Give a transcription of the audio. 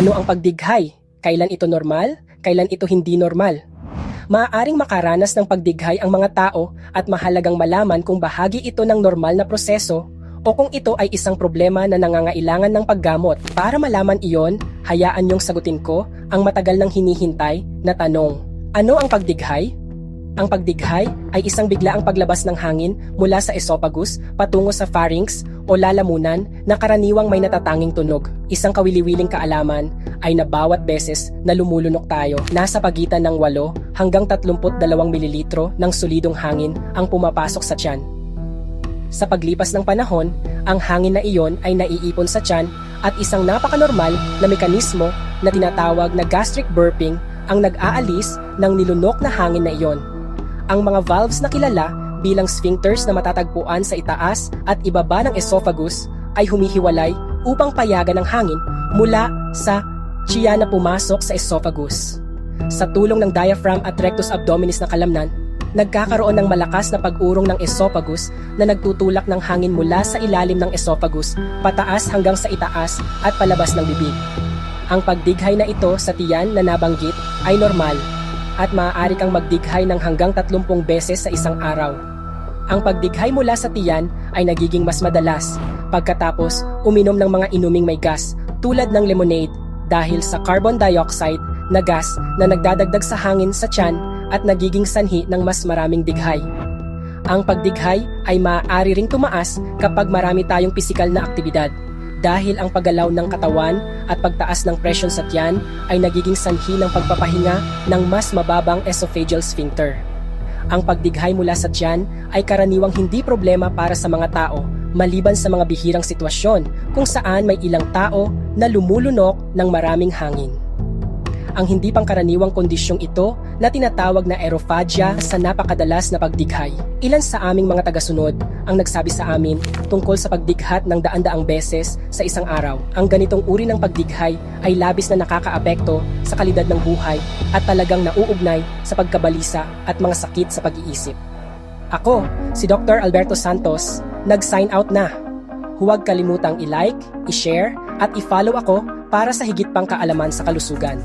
Ano ang pagdighay? Kailan ito normal? Kailan ito hindi normal? Maaaring makaranas ng pagdighay ang mga tao at mahalagang malaman kung bahagi ito ng normal na proseso o kung ito ay isang problema na nangangailangan ng paggamot. Para malaman iyon, hayaan niyong sagutin ko ang matagal nang hinihintay na tanong. Ano ang pagdighay? Ang pagdighay ay isang biglaang paglabas ng hangin mula sa esophagus patungo sa pharynx o lalamunan na karaniwang may natatanging tunog. Isang kawili-wiling kaalaman ay na bawat beses na lumulunok tayo, nasa pagitan ng 8 hanggang 32 mililitro ng solidong hangin ang pumapasok sa tiyan. Sa paglipas ng panahon, ang hangin na iyon ay naiipon sa tiyan at isang napakanormal na mekanismo na tinatawag na gastric burping ang nag-aalis ng nilunok na hangin na iyon. Ang mga valves na kilala bilang sphincters na matatagpuan sa itaas at ibaba ng esophagus ay humihiwalay upang payagan ng hangin mula sa tiyan na pumasok sa esophagus. Sa tulong ng diaphragm at rectus abdominis na kalamnan, nagkakaroon ng malakas na pag-urong ng esophagus na nagtutulak ng hangin mula sa ilalim ng esophagus pataas hanggang sa itaas at palabas ng bibig. Ang pagdighay na ito sa tiyan na nabanggit ay normal at maaari kang magdighay ng hanggang 30 beses sa isang araw. Ang pagdighay mula sa tiyan ay nagiging mas madalas pagkatapos uminom ng mga inuming may gas tulad ng lemonade dahil sa carbon dioxide na gas na nagdadagdag sa hangin sa tiyan at nagiging sanhi ng mas maraming dighay. Ang pagdighay ay maaari ring tumaas kapag marami tayong pisikal na aktibidad dahil ang paggalaw ng katawan at pagtaas ng presyon sa tiyan ay nagiging sanhi ng pagpapahinga ng mas mababang esophageal sphincter. Ang pagdighay mula sa tiyan ay karaniwang hindi problema para sa mga tao maliban sa mga bihirang sitwasyon kung saan may ilang tao na lumulunok ng maraming hangin. Ang hindi pangkaraniwang kondisyong ito na tinatawag na aerophagia sa napakadalas na pagdighay. Ilan sa aming mga tagasunod ang nagsabi sa amin tungkol sa pagdighat ng daan-daang beses sa isang araw. Ang ganitong uri ng pagdighay ay labis na nakakaapekto sa kalidad ng buhay at talagang nauugnay sa pagkabalisa at mga sakit sa pag-iisip. Ako, si Dr. Alberto Santos, nag-sign out na. Huwag kalimutang i-like, i-share at i-follow ako para sa higit pang kaalaman sa kalusugan.